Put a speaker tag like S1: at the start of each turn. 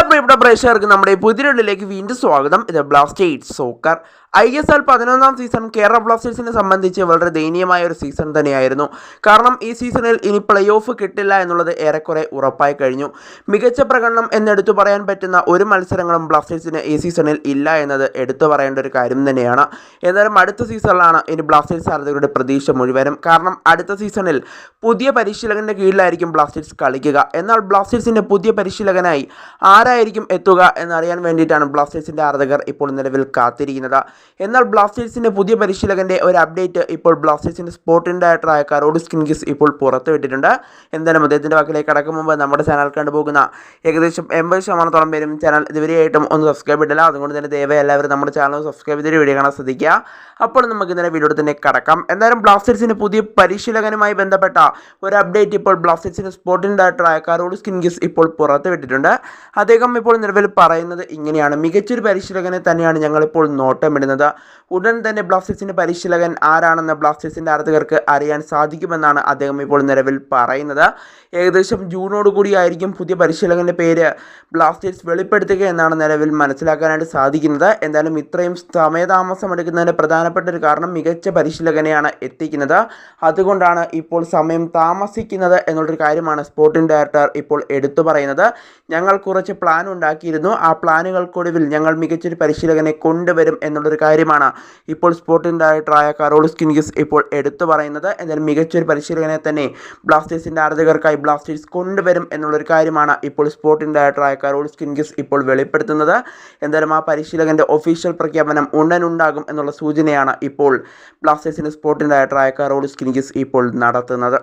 S1: എല്ലാ പ്രിയപ്പെട്ട പ്രേക്ഷകർക്ക് നമ്മുടെ പുതിയൊള്ളിലേക്ക് വീണ്ടും സ്വാഗതം. ഇത് blasters soccer I S L പതിനൊന്നാം സീസൺ കേരള ബ്ലാസ്റ്റേഴ്സിനെ സംബന്ധിച്ച് വളരെ ദയനീയമായ ഒരു സീസൺ തന്നെയായിരുന്നു. കാരണം ഈ സീസണിൽ ഇനി പ്ലേ ഓഫ് കിട്ടില്ല എന്നുള്ളത് ഏറെക്കുറെ ഉറപ്പായി കഴിഞ്ഞു. മികച്ച പ്രകടനം എന്നെടുത്തു പറയാൻ പറ്റുന്ന ഒരു മത്സരങ്ങളും ബ്ലാസ്റ്റേഴ്സിന് ഈ സീസണിൽ ഇല്ല എന്നത് എടുത്തു പറയേണ്ട ഒരു കാര്യം തന്നെയാണ്. എന്നാലും അടുത്ത സീസണിലാണ് ഇനി ബ്ലാസ്റ്റേഴ്സ് ആരാധകരുടെ പ്രതീക്ഷ മുഴുവനും. കാരണം അടുത്ത സീസണിൽ പുതിയ പരിശീലകന്റെ കീഴിലായിരിക്കും ബ്ലാസ്റ്റേഴ്സ് കളിക്കുക. എന്നാൽ ബ്ലാസ്റ്റേഴ്സിന്റെ പുതിയ പരിശീലകനായി ആരായിരിക്കും എത്തുക എന്നറിയാൻ വേണ്ടിയിട്ടാണ് ബ്ലാസ്റ്റേഴ്സിന്റെ ആരാധകർ ഇപ്പോൾ നിലവിൽ കാത്തിരിക്കുന്നത്. എന്നാൽ ബ്ലാസ്റ്റേഴ്സിന്റെ പുതിയ പരിശീലകന്റെ ഒരു അപ്ഡേറ്റ് ഇപ്പോൾ ബ്ലാസ്റ്റേഴ്സിന്റെ സ്പോർട്ടിംഗ് ഡയറക്ടറായ കരോഡ് സ്കിൻകിസ് ഇപ്പോൾ പുറത്തുവിട്ടിട്ടുണ്ട്. എന്തായാലും അദ്ദേഹത്തിന്റെ വാക്കിലേക്ക് കടക്കും മുമ്പ് നമ്മുടെ ചാനൽ കണ്ടുപോകുന്ന ഏകദേശം എൺപത് ശതമാനത്തോളം പേരും ചാനൽ ഇതുവരെയായിട്ടും ഒന്ന് സബ്സ്ക്രൈബ് ഇട്ടില്ല. അതുകൊണ്ട് തന്നെ ദയവായി എല്ലാവരും നമ്മുടെ ചാനൽ സബ്സ്ക്രൈബ് ചെയ്തൊരു വീഡിയോ കാണാൻ ശ്രദ്ധിക്കുക. അപ്പോൾ നമുക്ക് ഇന്നലെ വീഡിയോ തന്നെ കടക്കാം. എന്തായാലും ബ്ലാസ്റ്റേഴ്സിന് പുതിയ പരിശീലകനുമായി ബന്ധപ്പെട്ട ഒരു അപ്ഡേറ്റ് ഇപ്പോൾ ബ്ലാസ്റ്റേഴ്സിന്റെ സ്പോർട്ടിംഗ് ഡയറക്ടറായ കരോഡ് സ്കിൻഗിസ് ഇപ്പോൾ പുറത്തുവിട്ടിട്ടുണ്ട് അദ്ദേഹം ഇപ്പോൾ നിലവിൽ പറയുന്നത് ഇങ്ങനെയാണ്. മികച്ചൊരു പരിശീലകനെ തന്നെയാണ് ഞങ്ങളിപ്പോൾ നോട്ടമിടുന്നത്. ഉടൻ തന്നെ ബ്ലാസ്റ്റേഴ്സിന്റെ പരിശീലകൻ ആരാണെന്ന് ബ്ലാസ്റ്റേഴ്സിന്റെ ആരാധകർക്ക് അറിയാൻ സാധിക്കുമെന്നാണ് അദ്ദേഹം ഇപ്പോൾ നിലവിൽ പറയുന്നത്. ഏകദേശം ജൂണോട് കൂടിയായിരിക്കും പുതിയ പരിശീലകന്റെ പേര് ബ്ലാസ്റ്റേഴ്സ് വെളിപ്പെടുത്തുക എന്നാണ് നിലവിൽ മനസ്സിലാക്കാനായിട്ട് സാധിക്കുന്നത്. എന്തായാലും ഇത്രയും സമയതാമസം എടുക്കുന്നതിന് പ്രധാനപ്പെട്ട ഒരു കാരണം മികച്ച പരിശീലകനെയാണ് എത്തിക്കുന്നത്. അതുകൊണ്ടാണ് ഇപ്പോൾ സമയം താമസിക്കുന്നത് എന്നുള്ളൊരു കാര്യമാണ് സ്പോർട്ടിംഗ് ഡയറക്ടർ ഇപ്പോൾ എടുത്തു പറയുന്നത്. ഞങ്ങൾ കുറച്ച് പ്ലാൻ ഉണ്ടാക്കിയിരുന്നു. ആ പ്ലാനുകൾക്കൊടുവിൽ ഞങ്ങൾ മികച്ചൊരു പരിശീലകനെ കൊണ്ടുവരും എന്നുള്ളൊരു കാര്യമാണ് ഇപ്പോൾ സ്പോർട്ടിംഗ് ഡയറക്ടറായ കറോളിസ് കിൻഗിസ് ഇപ്പോൾ എടുത്തു പറയുന്നത്. എന്നാൽ മികച്ചൊരു പരിശീലകനെ തന്നെ ബ്ലാസ്റ്റേഴ്സിന്റെ ആരാധകർക്കായി ബ്ലാസ്റ്റേഴ്സ് കൊണ്ടുവരും എന്നുള്ളൊരു കാര്യമാണ് ഇപ്പോൾ സ്പോർട്ടിംഗ് ഡയറക്ടറായ കറോളിസ് കിൻഗിസ് ഇപ്പോൾ വെളിപ്പെടുത്തുന്നത്. എന്തായാലും ആ പരിശീലകന്റെ ഒഫീഷ്യൽ പ്രഖ്യാപനം ഉടനുണ്ടാകും എന്നുള്ള സൂചനയാണ് ഇപ്പോൾ ബ്ലാസ്റ്റേഴ്സിന്റെ സ്പോർട്ടിംഗ് ഡയറക്ടറായ സ്കിൻകിസ് ഇപ്പോൾ നടത്തുന്നത്.